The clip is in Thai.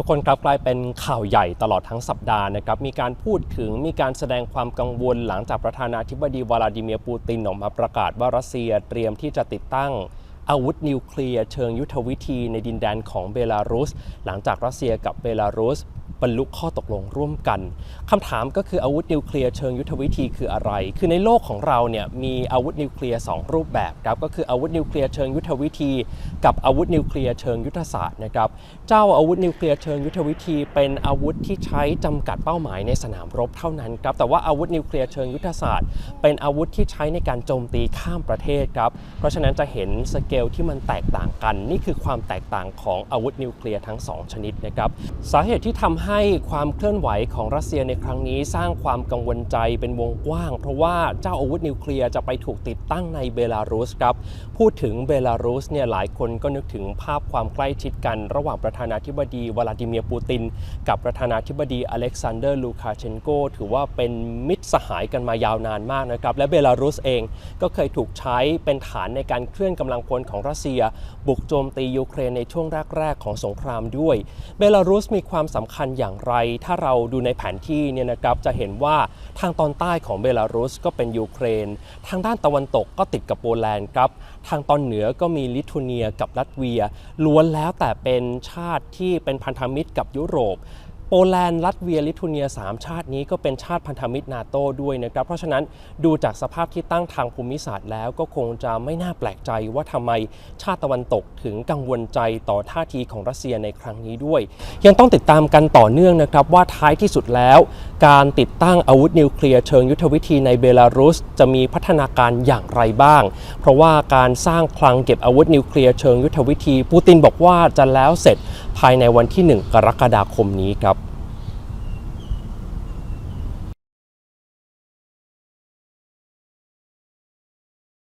ทุกคนครับกลายเป็นข่าวใหญ่ตลอดทั้งสัปดาห์นะครับมีการพูดถึงมีการแสดงความกังวลหลังจากประธานาธิบดีวลาดิเมียร์ปูตินออกมาประกาศว่ารัสเซียเตรียมที่จะติดตั้งอาวุธนิวเคลียร์เชิงยุทธวิธีในดินแดนของเบลารุส หลังจากรัสเซียกับเบลารุส บรรลุข้อตกลงร่วมกันคำถามก็คืออาวุธนิวเคลียร์เชิงยุทธวิธีคืออะไร คือในโลกของเราเนี่ยมีอาวุธนิวเคลียร์สองรูปแบบครับก็คืออาวุธนิวเคลียร์เชิงยุทธวิธี กับอาวุธนิวเคลียร์เชิงยุทธศาสตร์นะครับเจ้าอาวุธนิวเคลียร์เชิงยุทธวิธี เป็นอาวุธที่ใช้จำกัดเป้าหมายในสนามรบเท่านั้นครับแต่ว่าอาวุธนิวเคลียร์เชิงยุทธศาสตร์ เป็นอาวุธที่ใช้ในการโจมตีข้ามประเทศครับเพราะฉะนั้นจะเห็นสเกลที่มันแตกต่างกัน นี่คือความแตกต่างของอาวุธนิวเคลียร์ทั้งสองชนิดนะครับสาเหตุที่ทำใให้ความเคลื่อนไหวของรัสเซียในครั้งนี้สร้างความกังวลใจเป็นวงกว้าง เพราะว่าเจ้าอาวุธนิวเคลียร์จะไปถูกติดตั้งในเบลารุสครับ พูดถึงเบลารุสเนี่ยหลายคนก็นึกถึงภาพความใกล้ชิดกัน ระหว่างประธานาธิบดีวลาดิเมียร์ปูติน กับประธานาธิบดีอเล็กซานเดอร์ลูคาเชนโกถือว่าเป็นมิตรสหายกันมายาวนานมากนะครับ และเบลารุสเองก็เคยถูกใช้เป็นฐานในการเคลื่อนกำลังพลของรัสเซีย บุกโจมตียูเครนในช่วงแรกๆของสงครามด้วย เบลารุสมีความสำคัญอย่างไร ถ้าเราดูในแผนที่เนี่ยนะครับจะเห็นว่าทางตอนใต้ของเบลารุสก็เป็นยูเครน ทางด้านตะวันตกก็ติดกับโปแลนด์ครับ ทางตอนเหนือก็มีลิทัวเนียกับลัตเวีย ล้วนแล้วแต่เป็นชาติที่เป็นพันธมิตรกับยุโรป โปแลนด์ลัตเวียลิทัวเนีย 3 ชาตินี้ก็เป็นชาติพันธมิตรนาโต้ด้วยนะครับ เพราะฉะนั้นดูจากสภาพที่ตั้งทางภูมิศาสตร์แล้วก็คงจะไม่น่าแปลกใจว่าทำไมชาติตะวันตกถึงกังวลใจต่อท่าทีของรัสเซียในครั้งนี้ด้วย ยังต้องติดตามกันต่อเนื่องนะครับว่าท้ายที่สุดแล้ว การติดตั้งอาวุธนิวเคลียร์เชิงยุทธวิธีในเบลารุส จะมีพัฒนาการอย่างไรบ้าง เพราะว่าการสร้างคลังเก็บอาวุธนิวเคลียร์เชิงยุทธวิธีปูตินบอกว่าจะแล้วเสร็จ ภายในวันที่ 1 กรกฎาคมนี้ครับ